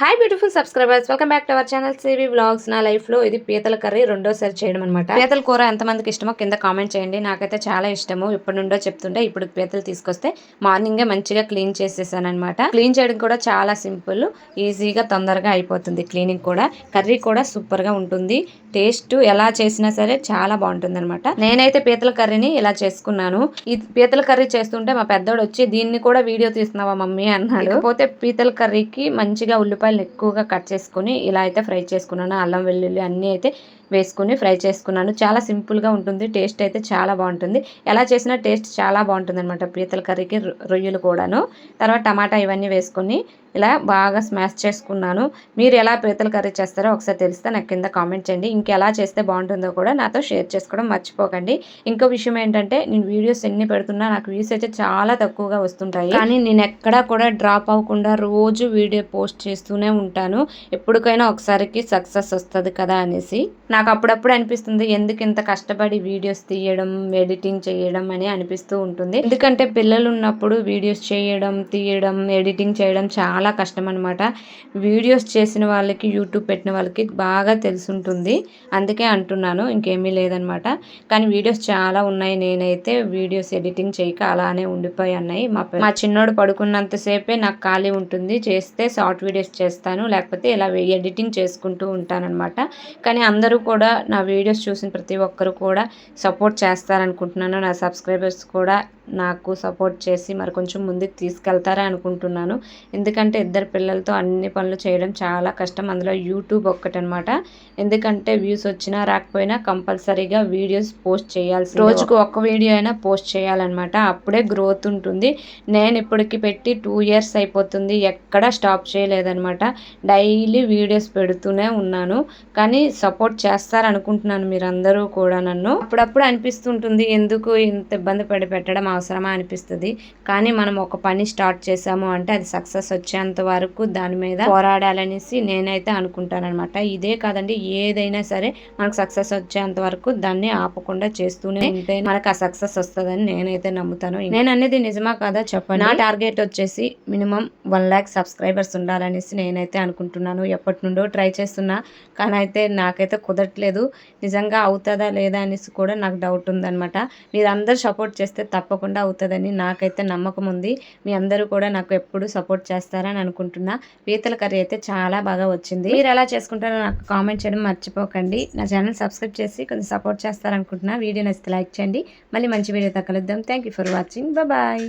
Hi beautiful subscribers welcome back to our channel CV vlogs నా లైఫ్లో ఇది పీతల కర్రీ రెండోసారి చేయడం అనమాట పీతల కూర ఎంతమందికి ఇష్టమో కింద కామెంట్ చేయండి. నాకైతే చాలా ఇష్టము. ఇప్పటి నుండో చెప్తుంటే ఇప్పుడు పీతలు తీసుకొస్తే మార్నింగే మంచిగా క్లీన్ చేసేసాను అనమాట క్లీన్ చేయడం కూడా చాలా సింపుల్ ఈజీగా తొందరగా అయిపోతుంది క్లీనింగ్ కూడా. కర్రీ కూడా సూపర్గా ఉంటుంది. టేస్ట్ ఎలా చేసినా సరే చాలా బాగుంటుంది అనమాట నేనైతే పీతల కర్రీని ఇలా చేసుకున్నాను. ఈ పీతల కర్రీ చేస్తుంటే మా పెద్దోడు వచ్చి దీన్ని కూడా వీడియో తీస్తున్నావా మమ్మీ? అన్నాడు. పోతే పీతల కర్రీకి మంచిగా ఉల్లిపాయలు ఎక్కువగా కట్ చేసుకుని ఇలా అయితే ఫ్రై చేసుకున్నాను. అల్లం వెల్లుల్లి అన్నీ అయితే వేసుకుని ఫ్రై చేసుకున్నాను. చాలా సింపుల్గా ఉంటుంది. టేస్ట్ అయితే చాలా బాగుంటుంది. ఎలా చేసినా టేస్ట్ చాలా బాగుంటుంది అనమాట పీతల కర్రీకి రొయ్యలు కూడాను. తర్వాత టమాటా ఇవన్నీ వేసుకొని ఇలా బాగా స్మాష్ చేసుకున్నాను. మీరు ఎలా పీతల కర్రీ చేస్తారో ఒకసారి తెలిస్తే నాకు కింద కామెంట్ చేయండి. ఇంకెలా చేస్తే బాగుంటుందో కూడా నాతో షేర్ చేసుకోవడం మర్చిపోకండి. ఇంకో విషయం ఏంటంటే నేను వీడియోస్ ఎన్ని పెడుతున్నా నాకు వ్యూస్ అయితే చాలా తక్కువగా వస్తుంటాయి. కానీ నేను ఎక్కడా కూడా డ్రాప్ అవ్వకుండా రోజు వీడియో పోస్ట్ చేస్తూనే ఉంటాను. ఎప్పటికైనా ఒకసారికి సక్సెస్ వస్తుంది కదా అనేసి. నాకు అప్పుడప్పుడు అనిపిస్తుంది ఎందుకు ఇంత కష్టపడి వీడియోస్ తీయడం ఎడిటింగ్ చేయడం అని అనిపిస్తూ ఉంటుంది. ఎందుకంటే పిల్లలు ఉన్నప్పుడు వీడియోస్ చేయడం తీయడం ఎడిటింగ్ చేయడం చాలా కష్టం అనమాట వీడియోస్ చేసిన వాళ్ళకి యూట్యూబ్ పెట్టిన వాళ్ళకి బాగా తెలుసుంటుంది. అందుకే అంటున్నాను ఇంకేమీ లేదనమాట కానీ వీడియోస్ చాలా ఉన్నాయి. నేనైతే వీడియోస్ ఎడిటింగ్ చేయక అలానే ఉండిపోయి ఉన్నాయి మా మా చిన్నోడు పడుకున్నంతసేపే నాకు ఖాళీ ఉంటుంది. చేస్తే షార్ట్ వీడియోస్ చేస్తాను. లేకపోతే ఇలా ఎడిటింగ్ చేసుకుంటూ ఉంటానన్నమాట. కానీ అందరూ కూడా నా వీడియోస్ చూసిన ప్రతి ఒక్కరు కూడా సపోర్ట్ చేస్తారనుకుంటున్నాను. నా సబ్స్క్రైబర్స్ కూడా నాకు సపోర్ట్ చేసి మరి కొంచెం ముందుకు తీసుకెళ్తారా అనుకుంటున్నాను. ఎందుకంటే ఇద్దరు పిల్లలతో అన్ని పనులు చేయడం చాలా కష్టం. అందులో యూట్యూబ్ ఒక్కటనమాట. ఎందుకంటే వ్యూస్ వచ్చినా రాకపోయినా కంపల్సరీగా వీడియోస్ పోస్ట్ చేయాల్సి రోజుకు ఒక్క వీడియో అయినా పోస్ట్ చేయాలన్నమాట. అప్పుడే గ్రోత్ ఉంటుంది. నేను ఇప్పటికి పెట్టి టూ ఇయర్స్ అయిపోతుంది. ఎక్కడా స్టాప్ చేయలేదన్నమాట. డైలీ వీడియోస్ పెడుతూనే ఉన్నాను. కానీ సపోర్ట్ చే చేస్తారనుకుంటున్నాను మీరందరూ కూడా నన్ను. అప్పుడప్పుడు అనిపిస్తుంటుంది ఎందుకు ఇంత ఇబ్బంది పడి పెట్టడం అవసరమా అనిపిస్తుంది. కానీ మనం ఒక పని స్టార్ట్ చేసాము అంటే అది సక్సెస్ వచ్చేంత వరకు దాని మీద పోరాడాలనేసి నేనైతే అనుకుంటానన్నమాట. ఇదే కాదండి ఏదైనా సరే మనకు సక్సెస్ వచ్చేంత వరకు దాన్ని ఆపకుండా చేస్తూనే ఉంటే మనకు ఆ సక్సెస్ వస్తుందని నేనైతే నమ్ముతాను. నేను అనేది నిజమా కాదా చెప్పండి? నా టార్గెట్ వచ్చేసి మినిమం వన్ ల్యాక్ సబ్స్క్రైబర్స్ ఉండాలనేసి నేనైతే అనుకుంటున్నాను. ఎప్పటి నుండో ట్రై చేస్తున్నా కానీ అయితే నాకైతే కుదరట్లేదు నిజంగా అవుతుందా లేదా అనేసి కూడా నాకు డౌట్ ఉందన్నమాట. మీరు అందరు సపోర్ట్ చేస్తే తప్పకుండా అవుతుందని నాకైతే నమ్మకం ఉంది. మీ అందరూ కూడా నాకు ఎప్పుడు సపోర్ట్ చేస్తారని అనుకుంటున్నా. పీతల కర్రీ అయితే చాలా బాగా వచ్చింది. మీరు ఎలా చేసుకుంటారో నాకు కామెంట్ చేయడం మర్చిపోకండి. నా ఛానల్ సబ్స్క్రైబ్ చేసి కొంచెం సపోర్ట్ చేస్తారనుకుంటున్నా. వీడియో నచ్చితే లైక్ చేయండి. మళ్ళీ మంచి వీడియోతో కలుద్దాం. Thank you for watching bye